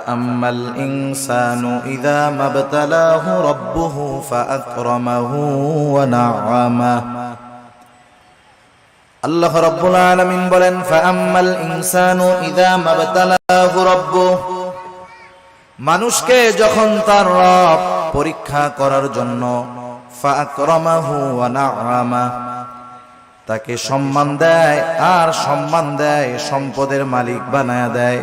أما الإنسان إذا ما ابتلاه ربه فأكرمه ونعمه আল্লাহ রব্বুল আলামিন বলেন ফাআম্মাল ইনসানু ইযা মাবতালাহু রাব্বুহ মানুষকে যখন তার রব পরীক্ষা করার জন্য ফাআকরামাহু ওয়া না'আমা তাকে সম্মান দেয় আর সম্মান দেয় সম্পদের মালিক বানায় দেয়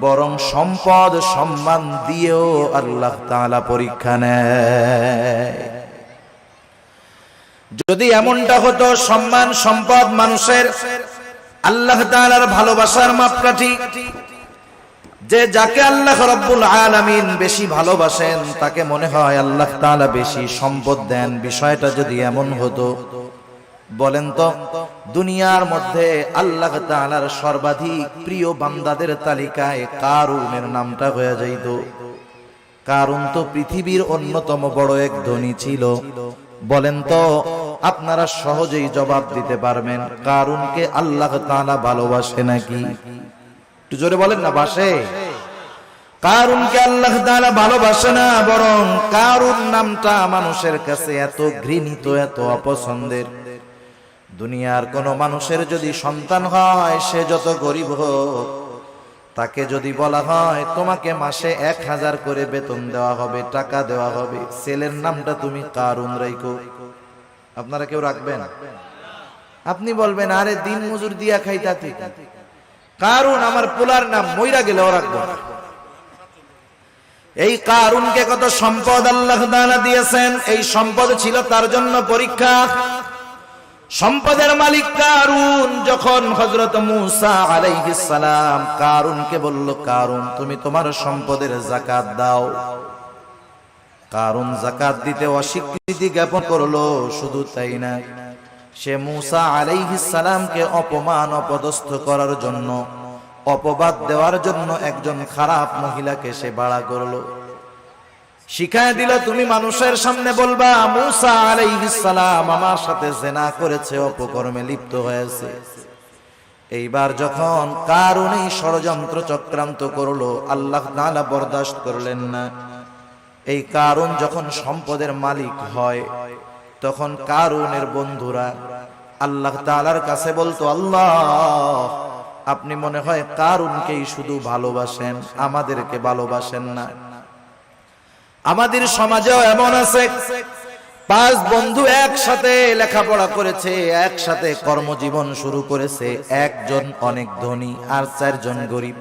বরং সম্পদ সম্মান দিয়েও আল্লাহ তাআলা পরীক্ষা নেয়। যদি এমনটা হতো, সম্মান, সম্পদ মানুষের আল্লাহ তাআলার ভালোবাসার মাপকাঠি, যে যাকে আল্লাহ রব্বুল আলামিন বেশি ভালোবাসেন, তাকে মনে হয় আল্লাহ তাআলা বেশি সম্পদ দেন। বিষয়টা যদি এমন হতো বলেন তো, দুনিয়ার মধ্যে আল্লাহ তাআলার সর্বাধিক প্রিয় বান্দাদের তালিকায় কারুনের নামটা হয়ে যাইত। কারণ তো পৃথিবীর অন্যতম বড় এক ধনী ছিল। বলেন তো, আপনারা সহজেই জবাব দিতে পারবেন, কারুনকে আল্লাহ তাআলা ভালোবাসে নাকি? একটু জোরে বলেন না, বাসে। কারুনকে আল্লাহ তাআলা ভালোবাসে না, বরং কারুন নামটা মানুষের কাছে এত ঘৃণিত, এত অপছন্দের। দুনিয়ার কোন মানুষের যদি সন্তান হয়, সে যত গরিব হোক, তাকে যদি বলা হয়, তোমাকে মাসে এক হাজার করে বেতন দেওয়া হবে, টাকা দেওয়া হবে, ছেলের নামটা তুমি কারুন রাইকো আপনারা কেউ রাখবেন? আপনি বলবেন, আরে দিন মজুর দিয়া খাইতা ঠিক কারুন, আমার পোলার নাম মইরা গেলেও রাখব। এই কারুনকে কত সম্পদ আল্লাহ দিয়েছেন, এই সম্পদ ছিল তার জন্য পরীক্ষা। সম্পদের মালিক কারুন? যখন হযরত মূসা সালাম কারুনকে বলল, কারুন, তুমি তোমার সম্পদের যাকাত দাও। কারুন যাকাত দিতে অস্বীকৃতি জ্ঞাপন করল, শুধু তাই না, সে মূসা সালামকে অপমান, অপদস্থ করার জন্য, অপবাদ দেওয়ার জন্য একজন খারাপ মহিলাকে সে বাড়া করল। শিখায় দিল, তুমি মানুষের সামনে বলবা, মুসা সালাম আমার সাথে জেনা করেছে, অপকর্মে লিপ্ত হয়েছে। এইবার যখন কারণে ষড়যন্ত্র চক্রান্ত করল, আল্লাহ তাআলা বরদাস্ত করলেন না। এই কারণ যখন সম্পদের মালিক হয়, তখন কারুনের বন্ধুরা আল্লাহ তাআলার কাছে বলতো, আল্লাহ, আপনি মনে হয় কারুনকেই শুধু ভালোবাসেন, আমাদেরকে ভালোবাসেন না। আমাদের সমাজেও এমন আছে। পাঁচ বন্ধু একসাথে লেখাপড়া করেছে, একসাথে কর্মজীবন শুরু করেছে। একজন অনেক ধনী আর চারজন গরিব।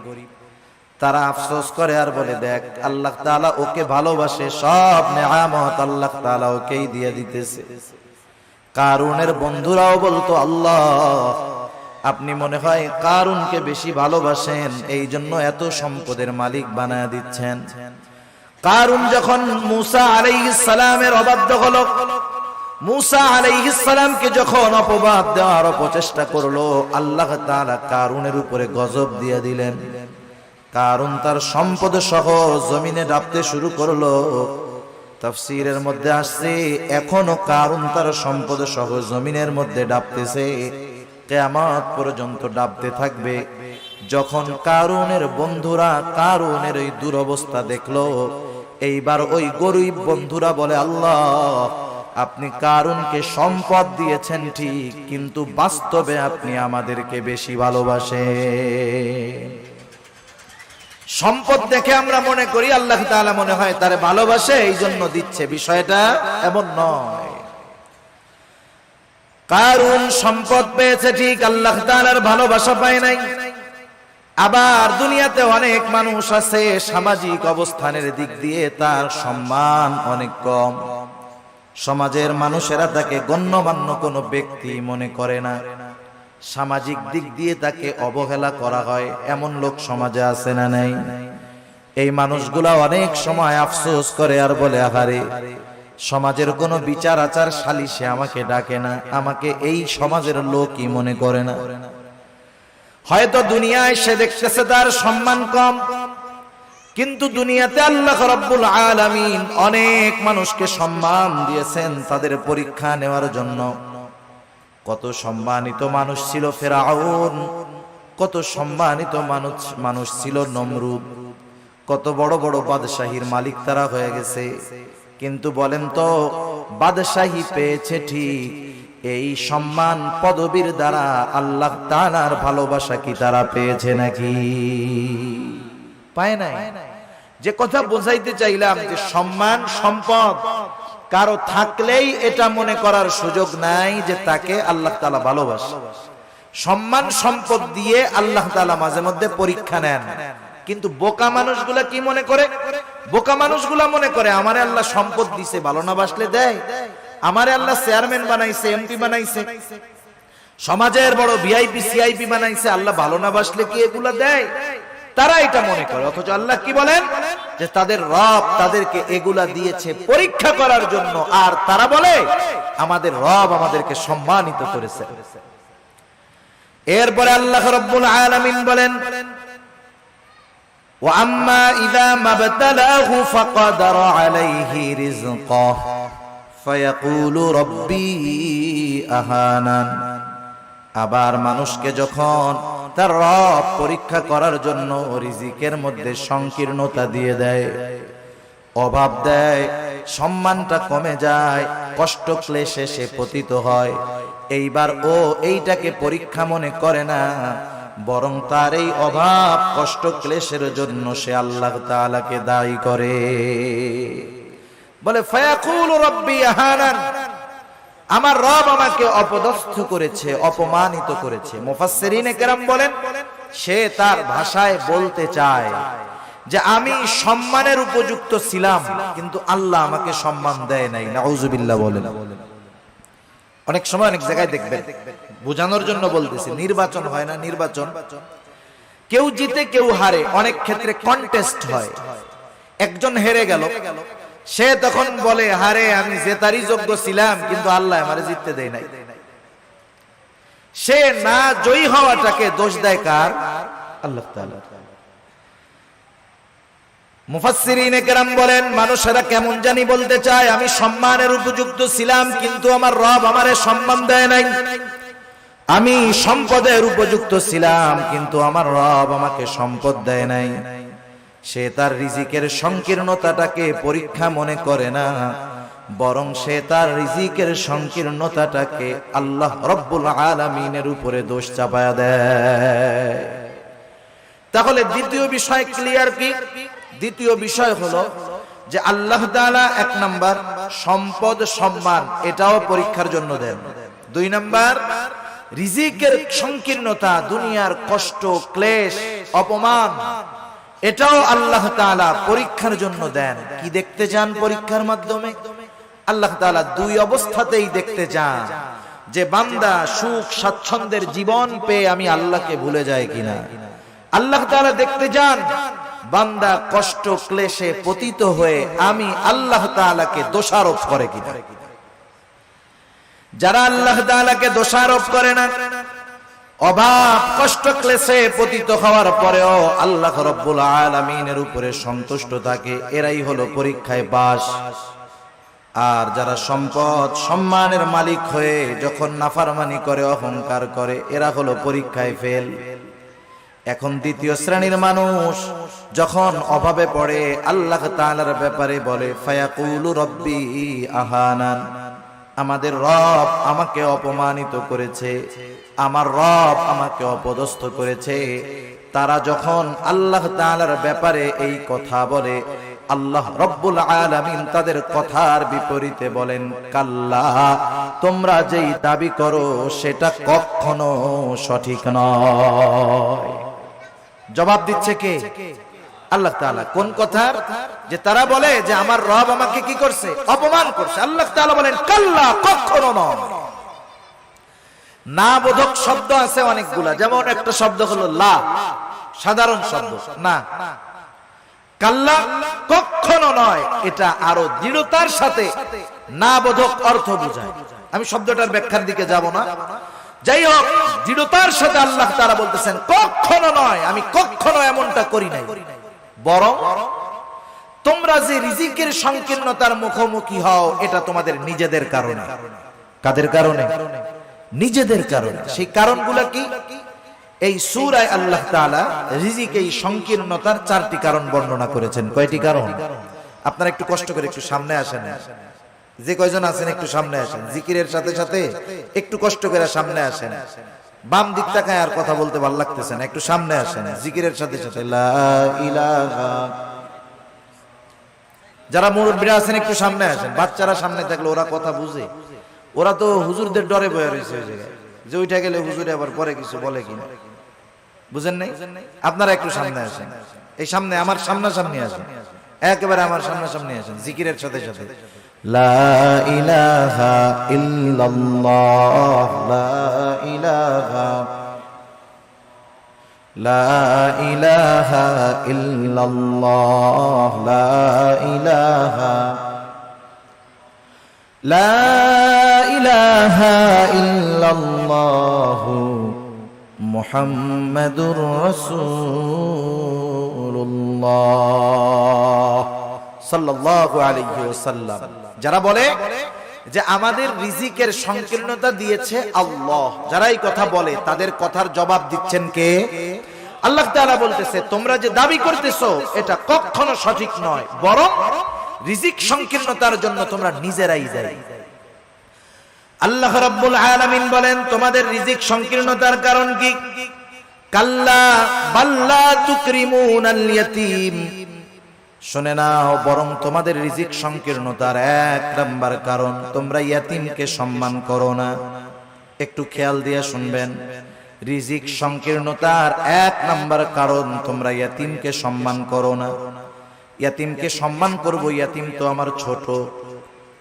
তারা আফসোস করে আর বলে, দেখ, আল্লাহ তাআলা ওকে ভালোবাসে, সব নেয়ামত আল্লাহ তাআলা ওকেই দিয়ে দিতেছে। কারুনের বন্ধুরাও বলতো, আল্লাহ, আপনি মনে হয় কারুনকে বেশি ভালোবাসেন এই জন্য এত সম্পদের মালিক বানায় দিচ্ছেন। কারুন যখন মুসা আলাইহিস সালামের অবাধ্য হলো, মুসা আলাইহিস সালামকে যখন অপবাদ দেওয়ার অপচেষ্টা করল, আল্লাহ তাআলা কারুনের উপরে গজব দিয়ে দিলেন। কারুন তার সম্পদ সহ জমিনে ডাবতে শুরু করল। তাফসীরের মধ্যে আসছে, এখনও কারুন তার সম্পদ সহ জমিনের মধ্যে ডাবতেছে, কেয়ামত পর্যন্ত ডাবতে থাকবে। যখন কারুনের বন্ধুরা কারুনের এই দুরবস্থা দেখল এইবার ওই গরিব বন্ধুরা বলে, আল্লাহ, আপনি কারুনকে সম্পদ দিয়েছেন ঠিক, কিন্তু বাস্তবে আপনি আমাদেরকে বেশি ভালোবাসেন। সম্পদ দেখে আমরা মনে করি, আল্লাহ তাআলা মনে হয় তারে ভালোবাসে এই জন্য দিচ্ছে। বিষয়টা এমন নয়। কারণ সম্পদ পেয়েছে ঠিক, আল্লাহ তাআলার ভালোবাসা পায় নাই। আবার দুনিয়াতে অনেক মানুষ আছে সামাজিক অবস্থানের দিক দিয়ে তার সম্মান অনেক কম। সমাজের মানুষেরা তাকে গণ্যমান্য কোনো ব্যক্তি মনে করে না। সামাজিক দিক দিয়ে তাকে অবহেলা করা হয়, এমন লোক সমাজে আছে না নাই? এই মানুষগুলা অনেক সময় আফসোস করে আর বলে, আহারে, সমাজের কোনো বিচার আচার সালিশে আমাকে ডাকে না, আমাকে এই সমাজের লোকই মনে করে না। হয়তো দুনিয়ায় সে দেখতেছে তার সম্মান কম, কিন্তু দুনিয়াতে আল্লাহ রাব্বুল আলামিন অনেক মানুষকে সম্মান দিয়েছেন তাদের পরীক্ষা নেওয়ার জন্য। কত সম্মানিত মানুষ ছিল ফেরাউন, কত সম্মানিত মানুষ মানুষ ছিল নমরুদ, কত বড় বড় বাদশাহীর মালিক তারা হয়ে গেছে। কিন্তু বলেন তো, বাদশাহী পেয়েছে ঠিক এই সম্মান পদবীর দ্বারা আল্লাহ তাআলার ভালোবাসা কি তারা পেয়েছে নাকি? পায় নাই। যে কথা বোঝাইতে চাইলাম যে সম্মান সম্পদ, কারও থাকলেই এটা মনে করার সুযোগ নাই যে তাকে আল্লাহ তালা ভালোবাসে। সম্মান সম্পদ দিয়ে আল্লাহ তালা মাঝে মধ্যে পরীক্ষা নেন। কিন্তু বোকা মানুষগুলা কি মনে করে? বোকা মানুষগুলা মনে করে, আমার আল্লাহ সম্পদ দিছে, ভালো না বাসলে দেয়। আমারে আল্লাহ চেয়ারম্যান বানাইছে এমপি বানাইছে সমাজের বড় ভিআইপি সিআইপি বানাইছে আল্লাহ ভালো না বাসলে কি এগুলা দেয় তারা এটা মনে করে অথচ আল্লাহ কি বলেন যে তাদের রব তাদেরকে এগুলা দিয়েছে পরীক্ষা করার জন্য আর তারা বলে আমাদের রব আমাদেরকে সম্মানিত করেছে এরপরে আল্লাহ রব্বুল আলামিন বলেন وأما إذا ما ابتلاه فقدر عليه رزقه আবার মানুষকে যখন তার রব পরীক্ষা করার জন্য রিজিকের মধ্যে সংকীর্ণতা দিয়ে দেয়, অভাব দেয়, সম্মানটা কমে যায়, কষ্ট ক্লেশে সে পতিত হয়, এইবার ও এইটাকে পরীক্ষা মনে করে না, বরং তার এই অভাব, কষ্ট, ক্লেশের জন্য সে আল্লাহ তালাকে দায়ী করে। বলে, ফায়াকুল রব্বি আহানান আমার রব আমাকে অপদস্থ করেছে, অপমানিত করেছে। মুফাসসিরিনে কেরাম বলেন, সে তার ভাষায় বলতে চায় যে, আমি সম্মানের উপযুক্ত ছিলাম, কিন্তু আল্লাহ আমাকে সম্মান দেয় নাই। নাউজুবিল্লাহ বলেন। অনেক সময় অনেক জায়গায় দেখবেন, বোঝানোর জন্য বলতেছি, নির্বাচন হয় না, নির্বাচন। কেউ জিতে, কেউ হারে, অনেক ক্ষেত্রে কন্টেস্ট হয়। একজন হেরে গেল সে তখন বলে, হারে, আমি জেতারই যোগ্য ছিলাম, কিন্তু আল্লাহ আমার জিততে দেয় নাই। সে না জয়ী হওয়াটাকে দোষ দেয় কার? আল্লাহ বলেন, মানুষেরা কেমন জানি বলতে চায়, আমি সম্মানের উপযুক্ত ছিলাম, কিন্তু আমার রব আমারে সম্মান দেয় নাই। আমি সম্পদের উপযুক্ত ছিলাম, কিন্তু আমার রব আমাকে সম্পদ দেয় নাই। সে তার রিজিকের সংকীর্ণতাটাকে পরীক্ষা মনে করে না, বরং সে তার রিজিকের সংকীর্ণতাটাকে আল্লাহ রব্বুল আলামিনের উপরে দোষ চাপায়া দেয়। তাহলে দ্বিতীয় বিষয় ক্লিয়ার কি? দ্বিতীয় বিষয় হলো যে আল্লাহ তাআলা এক নাম্বার সম্পদ সম্মান এটাও পরীক্ষার জন্য দেন। দুই নাম্বার রিজিকের সংকীর্ণতা, দুনিয়ার কষ্ট, ক্লেশ, অপমান এটাও আল্লাহ তাআলা পরীক্ষার জন্য দেন। কি দেখতে চান পরীক্ষার মাধ্যমে? আল্লাহ তাআলা দুই অবস্থাতেই দেখতে চান। যে বান্দা সুখ, স্বাচ্ছন্দ্যের জীবন পেয়ে আমি আল্লাহকে ভুলে যাই কিনা। আল্লাহ তাআলা দেখতে যান বান্দা কষ্ট, ক্লেশে পতিত হয়ে আমি আল্লাহ তাআলাকে দোষারোপ করে কিনা। যারা আল্লাহ তাআলাকে দোষারোপ করে না অভাব কষ্ট ক্লেশে পতিত হওয়ার পরেও আল্লাহ রব্বুল আলামিনের উপরে সন্তুষ্ট থাকে। এরাই হলো পরীক্ষায় বাস আর যারা সম্পদ, সম্মানের মালিক হয়ে যখন নাফারমানি করে, অহংকার করে, এরা হলো পরীক্ষায় ফেল। এখন দ্বিতীয় শ্রেণির মানুষ যখন অভাবে পড়ে, আল্লাহ তালার ব্যাপারে বলে, ফায়াকুলু রব্বি আহানান। আমাদের রব আমাকে অপমানিত করেছে। আমার রব আমাকে অপদস্থ করেছে। তারা যখন আল্লাহ তাআলার ব্যাপারে এই কথা বলে, আল্লাহ রব্বুল আলামিন তাদের কথার বিপরীতে বলেন, কাল্লা, তোমরা যেই দাবি করো সেটা কখনো সঠিক নয়। জবাব দিচ্ছে কে? আল্লাহ তাআলা। কোন কথার যে তারা বলে যে আমার রব আমাকে কি করছে? অপমান করছে। আল্লাহ তাআলা বলেন, কাল্লা, কখনো নয়। না বোধক শব্দ আছে অনেকগুলা। যেমন একটা শব্দ হলো লা। সাধারণ শব্দ। না। কাল্লা কখনো নয় এটা আরও দৃঢ়তার সাথে না বোধক অর্থ বোঝায়। আমি শব্দটার ব্যাখ্যার দিকে যাব না। যাই হোক দৃঢ়তার সাথে আল্লাহ তারা বলতেছেন কখনো নয় আমি কখনো এমনটা করি নাই। বরং তোমরা যে রিজিকের সংকীর্ণতার মুখোমুখি হও এটা তোমাদের নিজেদের কারণে। কাদের কারণে? নিজেদের কারণে। সেই কারণগুলা কি? এই সুরায় আল্লাহ তাআলা রিজিক এই সংকীর্ণতার চারটি কারণ বর্ণনা করেছেন। কয়টি কারণ? আপনারা একটু কষ্ট করে একটু সামনে আসেন। যে কয়জন আছেন একটু সামনে আসেন। জিকিরের সাথে সাথে একটু কষ্ট করে সামনে আসেন। বাম দিক তাকায় আর কথা বলতে ভালো লাগতেছে না। একটু সামনে আসেন। জিকিরের সাথে সাথে যারা মুরব্বীরা আছেন একটু সামনে আসেন। বাচ্চারা সামনে থাকলে ওরা কথা বুঝে। ওরা তো হুজুরদের ডরে বয়ে রয়েছে ওই জায়গায়। যে ওইটা গেলে হুজুরে আবার পরে কিছু বলে কিনা। বুঝেন নাই? আপনারা একটু সামনে আসেন। এই সামনে আমার সামনাসামনি আসেন। একেবারে আমার সামনাসামনি আসেন, জিকিরের সাথে সাথে। لا إله লা ইলাহা ইল্লাল্লাহ, লা ইলাহা লা ইলাহা ইল্লাল্লাহ, লা ইলাহা, লা إله إلا الله محمد رسول الله صلى الله عليه وسلم যারা বলে যে আমাদের রিজিকের সংকীর্ণতা দিয়েছে আল্লাহ যারা এই কথা বলে তাদের কথার জবাব দিচ্ছেন কে আল্লাহ তাআলা বলতেছে তোমরা যে দাবি করতেছো এটা কখনো সঠিক নয় বরং রিজিক সংকীর্ণতার জন্য তোমরা নিজেরাই যাই আল্লাহ রাব্বুল আলামিন বলেন, তোমাদের রিজিক সংকীর্ণতার কারণ কি? কাল্লা বাল্লা তুকরিমুনাল ইয়াতীম। শুনে নাও, বরং তোমাদের রিজিক সংকীর্ণতার এক নাম্বার কারণ, তোমরা ইয়াতিমকে সম্মান করো না। একটু খেয়াল দিয়ে শুনবেন, রিজিক সংকীর্ণতার এক নাম্বার কারণ, তোমরা ইয়াতিমকে সম্মান করো না। ইয়াতিমকে সম্মান করব, ইয়াতিম তো আমার ছোট।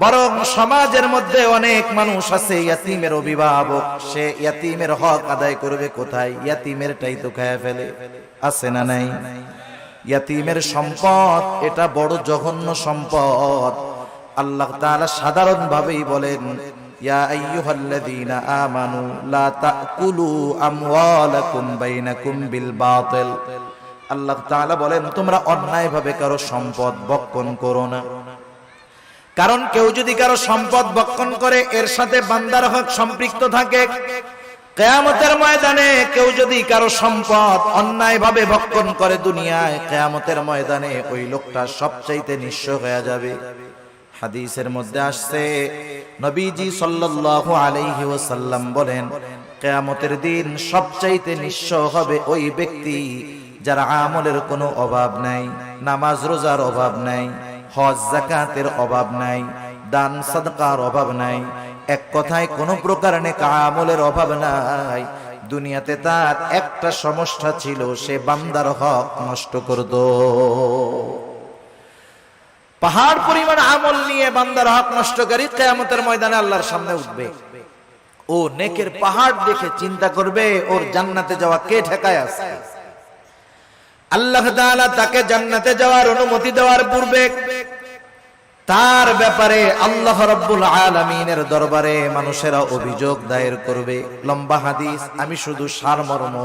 বরং সমাজের মধ্যে অনেক মানুষ আছে, ইয়াতিমের অভিভাবক। সে ইয়াতিমের হক আদায় করবে কোথায়? ইয়াতিমেরটাই তো খায় ফেলে। আছে না নাই? ইয়াতিমের সম্পদ, এটা বড় জঘন্য সম্পদ। আল্লাহ তাআলা সাধারণ ভাবেই বলেন, ইয়া আইয়ুহাল্লাযীনা আমানু, লা তাকুলু আমওয়ালাকুম বাইনাকুম বিল বাতিল। আল্লাহ তাআলা বলেন, তোমরা অন্যায়ভাবে কারও সম্পদ বক্ষণ করো না। কারণ কেউ যদি কারও সম্পদ বক্ষণ করে, এর সাথে বান্দার হক সম্পৃক্ত থাকে, কেয়ামতের ময়দানে কেউ যদি কারও সম্পদ অন্যায় ভাবে ভক্ষণ করে দুনিয়ায়, কেয়ামতের ময়দানে ওই লোকটা সবচাইতে নিঃস্ব হয়ে যাবে। হাদিসের মধ্যে আসছে, নবীজি সাল্লাল্লাহু আলাইহি ওয়াসাল্লাম বলেন, কেয়ামতের দিন সবচাইতে নিঃস্ব হবে ওই ব্যক্তি যার আমলের কোনো অভাব নাই, নামাজ রোজার অভাব নাই হজ জাকাতের অভাব নাই, দান সাদকার অভাব নাই, এক কথায় কোন প্রকার নেকা আমলের অভাব নাই। দুনিয়াতে তার একটা সমস্যা ছিল, সে বান্দার হক নষ্ট করত। পাহাড় পরিমাণ আমল নিয়ে বান্দার হক নষ্টকারী কেয়ামতের ময়দানে আল্লাহর সামনে উঠবে। ও নেকের পাহাড় দেখে চিন্তা করবে, ওর জান্নাতে যাওয়া কে ঠেকায় আছে? আল্লাহ তাকে জান্নাতে যাওয়ার অনুমতি দেওয়ার পূর্বে তার ব্যাপারে আল্লাহ রাব্বুল আলামিনের দরবারে মানুষেরা অভিযোগ দায়ের করবে। লম্বা হাদিস, আমি শুধু সারমর্ম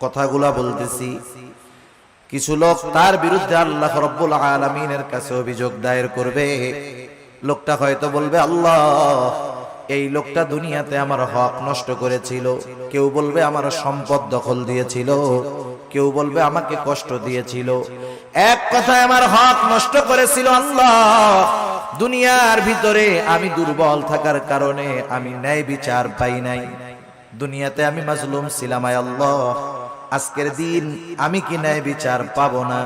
কথাগুলা বলতেছি। কিছু লোক তার বিরুদ্ধে আল্লাহ রাব্বুল আলামিনের কাছে অভিযোগ দায়ের করবে। লোকটা হয়তো বলবে, আল্লাহ, এই লোকটা দুনিয়াতে আমার হক নষ্ট করেছিল। কেউ বলবে, আমার সম্পদ দখল দিয়েছিল। কেউ বলবে, আমাকে কষ্ট দিয়েছিল। এক কথায় আমার হক নষ্ট করেছিল আল্লাহ। দুনিয়ার ভিতরে আমি দুর্বল থাকার কারণে আমি ন্যায় বিচার পাই নাই। দুনিয়াতে আমি মাজলুম ছিলাম আল্লাহ। আজকের দিন আমি কি ন্যায় বিচার পাবো না?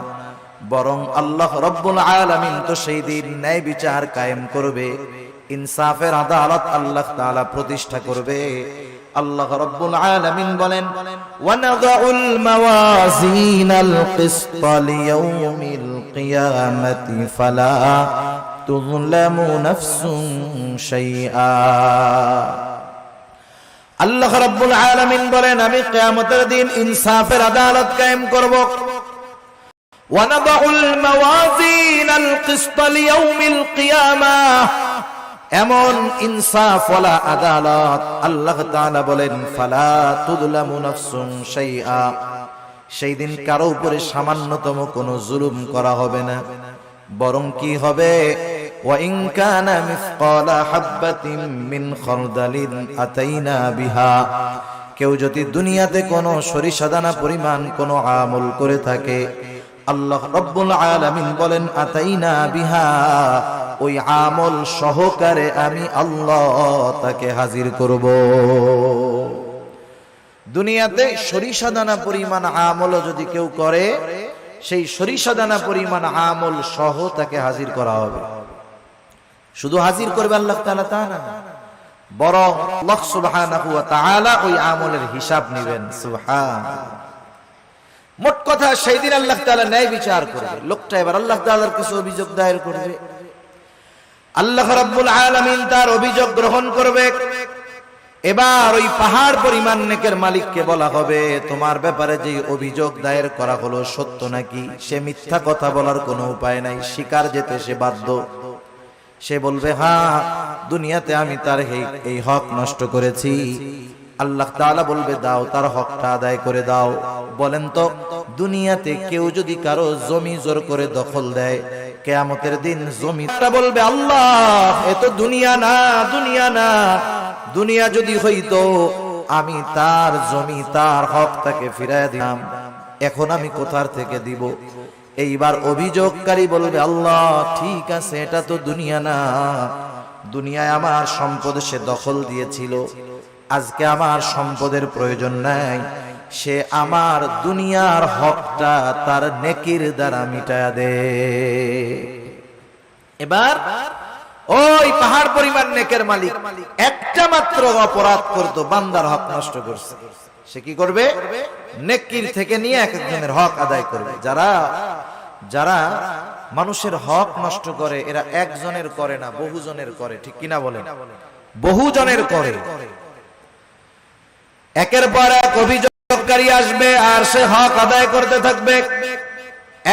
বরং আল্লাহ রব্বুল আলামিন তো সেই দিন ন্যায় বিচার কায়েম করবে। ইনসাফের আদালত আল্লাহ তাআলা প্রতিষ্ঠা করবে। আল্লাহ রব্বুল আলামিন বলেন ওয়ানাদাউল মাওয়াজিনাল কিসত লিয়াউমিল কিয়ামাতি ফালা তুযলামু নাফসুন শাইআ। আল্লাহ রাব্বুল আলামিন বলেন, আমি কিয়ামতের দিন ইনসাফের আদালত কায়েম করব। ওয়ানাদাউল মাওয়াজিনাল কিসত লিয়াউমিল কিয়ামা। এমন ইনসাফলা আদালত আল্লাহ তালা বলেন, ফালা তুদুলা মুনাফসুম সেই সেই দিন কারও উপরে সামান্যতম কোনো জুলুম করা হবে না। বরং কি হবে? আতাইনা বিহা। কেউ যদি দুনিয়াতে কোনো সরিষা দানা পরিমাণ কোনো আমল করে থাকে আল্লাহ রব্বুল আলামিন বলেন, আতাইনা বিহা? ওই আমল সহকারে আমি আল্লাহ তাকে হাজির করব। দুনিয়াতে সরিষা দানা পরিমাণ আমল যদি কেউ করে, সেই সরিষা দানা পরিমাণ আমল সহ তাকে হাজির করা হবে। শুধু হাজির করবে আল্লাহ তাআলা তা না, বরং আল্লাহ সুবহানাহু ওয়া তাআলা ওই আমলের হিসাব নেবেন। সুবহান মোট কথা সেই দিন আল্লাহ তাআলা ন্যায় বিচার করবে লোকটা এবার আল্লাহ তাআলার কাছে অভিযোগ দায়ের করবে আল্লাহ রাব্বুল আলামিন তার অভিযোগ গ্রহণ করবে। এবার ওই পাহাড় পরিমাণ নেকের মালিককে বলা হবে, তোমার ব্যাপারে যে অভিযোগ দায়ের করা হলো সত্য নাকি? সে মিথ্যা কথা বলার কোনো উপায় নাই। শিকার যেতে সে বাধ্য। সে বলবে হ্যাঁ দুনিয়াতে আমি তার এই হক নষ্ট করেছি। আল্লাহ তাআলা বলবে, দাও, তার হকটা আদায় করে দাও। বলেন তো, দুনিয়াতে কেউ যদি কারও জমি জোর করে দখল দেয়, কেয়ামতের দিন জমিটা বলবে, আল্লাহ, এ তো দুনিয়া না দুনিয়া না। দুনিয়া যদি হইতো, আমি তার জমি, তার হক তাকে ফিরাইয়া দিলাম এখন আমি কোথার থেকে দিব? এইবার অভিযোগকারী বলবে, আল্লাহ, ঠিক আছে, এটা তো দুনিয়া না। দুনিয়ায় আমার সম্পদ সে দখল দিয়েছিল। আজকে আমার সম্পদের প্রয়োজন নাই। সে আমার দুনিয়ার হকটা তার নেকির দ্বারা মিটায়া দে। এবার ওই পাহাড় পরিমাণ নেকের মালিক একটা মাত্র অপরাধ করতো, বান্দার হক নষ্ট করছে। সে কি করবে? নেকির থেকে নিয়ে এক একজনের হক আদায় করবে। যারা যারা মানুষের হক নষ্ট করে, এরা একজনের করে না, বহুজনের করে, ঠিক কিনা বলেন? বহুজনের করে। একের পর এক অভিযোগকারী আসবে আর সে হক আদায় করতে থাকবে।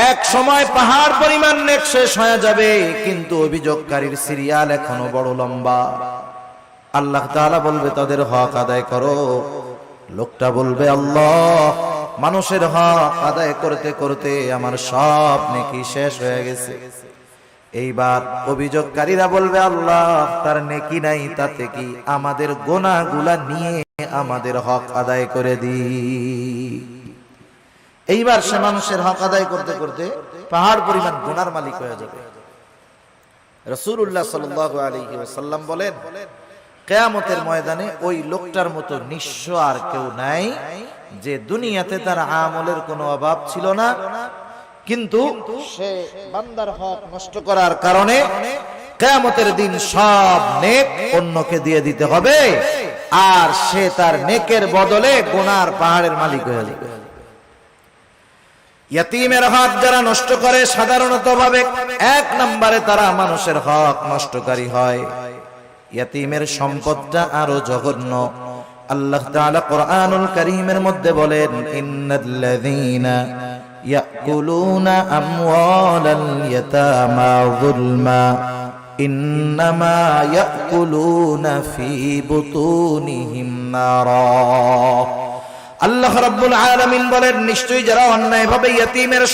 এক সময় পাহাড় পরিমাণ নেক শেষ হয়ে যাবে, কিন্তু অভিযোগকারীর সিরিয়াল এখনও বড় লম্বা। আল্লাহ তাআলা বলবে, তাদের হক আদায় করো। লোকটা বলবে, আল্লাহ, মানুষের হক আদায় করতে করতে আমার সব নেকি শেষ হয়ে গেছে? এইবার অভিযোগকারীরা বলবে, আল্লাহ, তার নেকি নাই, তাতে কি আমাদের গোনাগুলা নিয়ে আমাদের হক আদায় করে দি এইবার সে মানুষের হক আদায় করতে করতে পাহাড় পরিমাণ গুনার মালিক হয়ে যাবে। রসুল্লাহ সাল্লাম বলেন, কেয়ামতের ময়দানে ওই লোকটার মতো নিঃস্ব আর কেউ নাই, যে দুনিয়াতে তার আমলের কোনো অভাব ছিল না কিন্তু সে বান্দার হক নষ্ট করার কারণে কেয়ামতের দিন সব নেক অন্যকে দিয়ে দিতে হবে। আর সে তার নেকের বদলে গোনার পাহাড়ের মালিক হয়ে যাবে। ইয়াতিমের হক যারা নষ্ট করে সাধারণত ভাবে এক নম্বরে তারা মানুষের হক নষ্টকারী হয়। সম্পদটা আরও জঘন্য। আল্লাহ কোরআনুল কারীমের মধ্যে বলেন ইন্নাল্লাযীনা ইয়াকুলুনা আমওয়ালাল ইয়াতামা যুলমা ইন্নামা ইয়াকুলুনা ফি বুতুনিহিম নারা আল্লাহ রাব্বুল আলামিন বলেন নিশ্চয়ই যারা অন্যায়ভাবে ইয়তিমের